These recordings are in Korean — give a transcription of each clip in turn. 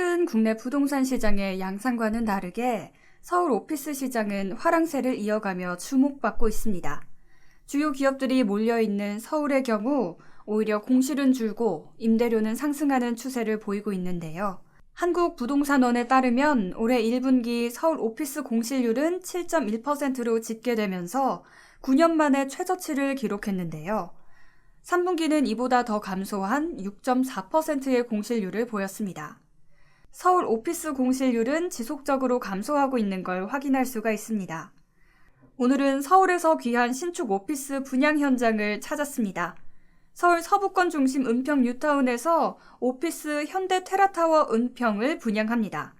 최근 국내 부동산 시장의 양상과는 다르게 서울 오피스 시장은 화랑세를 이어가며 주목받고 있습니다. 주요 기업들이 몰려있는 서울의 경우 오히려 공실은 줄고 임대료는 상승하는 추세를 보이고 있는데요. 한국부동산원에 따르면 올해 1분기 서울 오피스 공실률은 7.1%로 집계되면서 9년 만에 최저치를 기록했는데요. 3분기는 이보다 더 감소한 6.4%의 공실률을 보였습니다. 서울 오피스 공실률은 지속적으로 감소하고 있는 걸 확인할 수가 있습니다. 오늘은 서울에서 귀한 신축 오피스 분양 현장을 찾았습니다. 서울 서부권 중심 은평 뉴타운에서 오피스 현대 테라타워 은평을 분양합니다.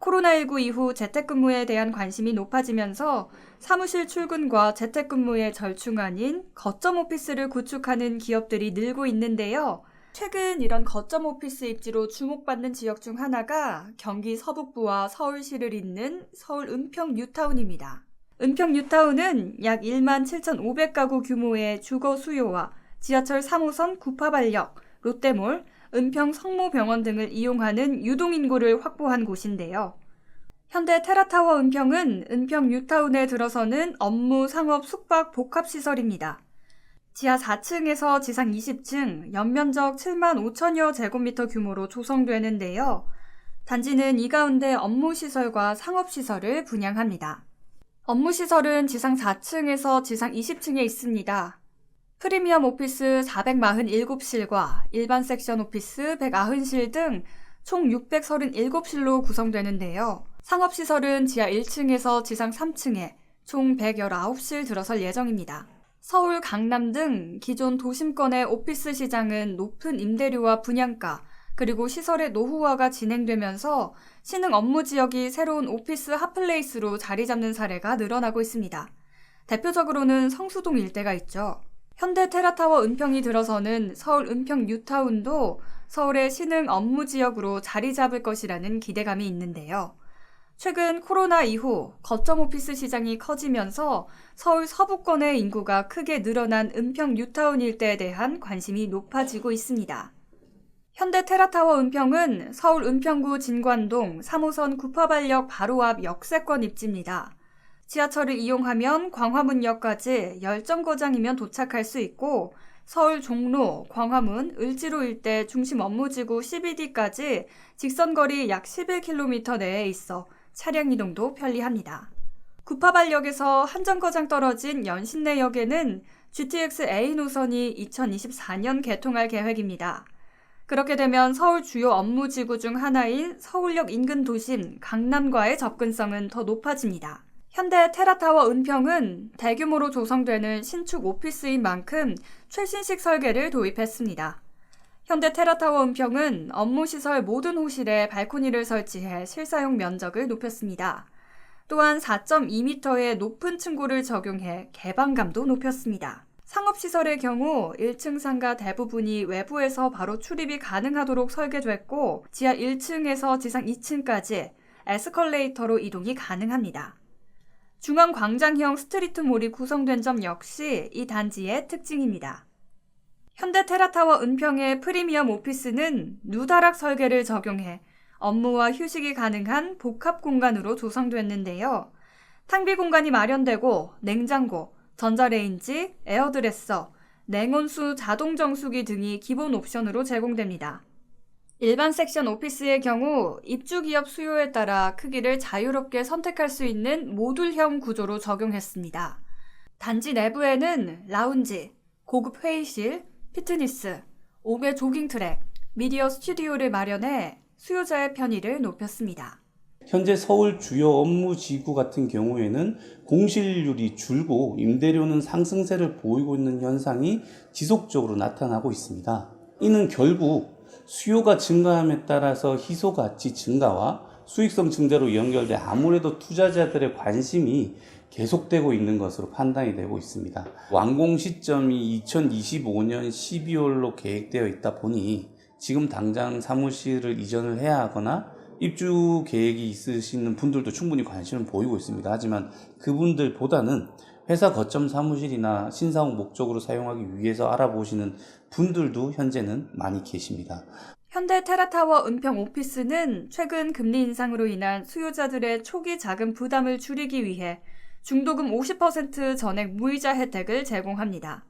코로나19 이후 재택근무에 대한 관심이 높아지면서 사무실 출근과 재택근무의 절충안인 거점 오피스를 구축하는 기업들이 늘고 있는데요. 최근 이런 거점 오피스 입지로 주목받는 지역 중 하나가 경기 서북부와 서울시를 잇는 서울 은평 뉴타운입니다. 은평 뉴타운은 약 1만 7,500가구 규모의 주거 수요와 지하철 3호선 구파발역, 롯데몰, 은평 성모병원 등을 이용하는 유동인구를 확보한 곳인데요. 현대 테라타워 은평은 은평 뉴타운에 들어서는 업무, 상업, 숙박, 복합시설입니다. 지하 4층에서 지상 20층, 연면적 7만 5천여 제곱미터 규모로 조성되는데요. 단지는 이 가운데 업무시설과 상업시설을 분양합니다. 업무시설은 지상 4층에서 지상 20층에 있습니다. 프리미엄 오피스 447실과 일반 섹션 오피스 190실 등 총 637실로 구성되는데요. 상업시설은 지하 1층에서 지상 3층에 총 119실 들어설 예정입니다. 서울, 강남 등 기존 도심권의 오피스 시장은 높은 임대료와 분양가, 그리고 시설의 노후화가 진행되면서 신흥 업무 지역이 새로운 오피스 핫플레이스로 자리 잡는 사례가 늘어나고 있습니다. 대표적으로는 성수동 일대가 있죠. 현대 테라타워 은평이 들어서는 서울 은평 뉴타운도 서울의 신흥 업무 지역으로 자리 잡을 것이라는 기대감이 있는데요. 최근 코로나 이후 거점 오피스 시장이 커지면서 서울 서부권의 인구가 크게 늘어난 은평 뉴타운 일대에 대한 관심이 높아지고 있습니다. 현대 테라타워 은평은 서울 은평구 진관동 3호선 구파발역 바로 앞 역세권 입지입니다. 지하철을 이용하면 광화문역까지 열정거장이면 도착할 수 있고 서울 종로, 광화문, 을지로 일대 중심 업무지구 CBD까지 직선거리 약 11km 내에 있어 차량 이동도 편리합니다. 구파발역에서 한 정거장 떨어진 연신내역에는 GTX A 노선이 2024년 개통할 계획입니다. 그렇게 되면 서울 주요 업무 지구 중 하나인 서울역 인근 도심 강남과의 접근성은 더 높아집니다. 현대 테라타워 은평은 대규모로 조성되는 신축 오피스인 만큼 최신식 설계를 도입했습니다. 현대 테라타워 은평은 업무시설 모든 호실에 발코니를 설치해 실사용 면적을 높였습니다. 또한 4.2m의 높은 층고를 적용해 개방감도 높였습니다. 상업시설의 경우 1층 상가 대부분이 외부에서 바로 출입이 가능하도록 설계됐고 지하 1층에서 지상 2층까지 에스컬레이터로 이동이 가능합니다. 중앙 광장형 스트리트몰이 구성된 점 역시 이 단지의 특징입니다. 현대 테라타워 은평의 프리미엄 오피스는 누다락 설계를 적용해 업무와 휴식이 가능한 복합 공간으로 조성됐는데요. 탕비 공간이 마련되고 냉장고, 전자레인지, 에어드레서, 냉온수 자동 정수기 등이 기본 옵션으로 제공됩니다. 일반 섹션 오피스의 경우 입주 기업 수요에 따라 크기를 자유롭게 선택할 수 있는 모듈형 구조로 적용했습니다. 단지 내부에는 라운지, 고급 회의실, 피트니스, 5개 조깅 트랙, 미디어 스튜디오를 마련해 수요자의 편의를 높였습니다. 현재 서울 주요 업무 지구 같은 경우에는 공실률이 줄고 임대료는 상승세를 보이고 있는 현상이 지속적으로 나타나고 있습니다. 이는 결국 수요가 증가함에 따라서 희소 가치 증가와 수익성 증대로 연결돼 아무래도 투자자들의 관심이 계속되고 있는 것으로 판단이 되고 있습니다. 완공 시점이 2025년 12월로 계획되어 있다 보니 지금 당장 사무실을 이전을 해야 하거나 입주 계획이 있으시는 분들도 충분히 관심을 보이고 있습니다. 하지만 그분들보다는 회사 거점 사무실이나 신사옥 목적으로 사용하기 위해서 알아보시는 분들도 현재는 많이 계십니다. 현대 테라타워 은평 오피스는 최근 금리 인상으로 인한 수요자들의 초기 자금 부담을 줄이기 위해 중도금 50% 전액 무이자 혜택을 제공합니다.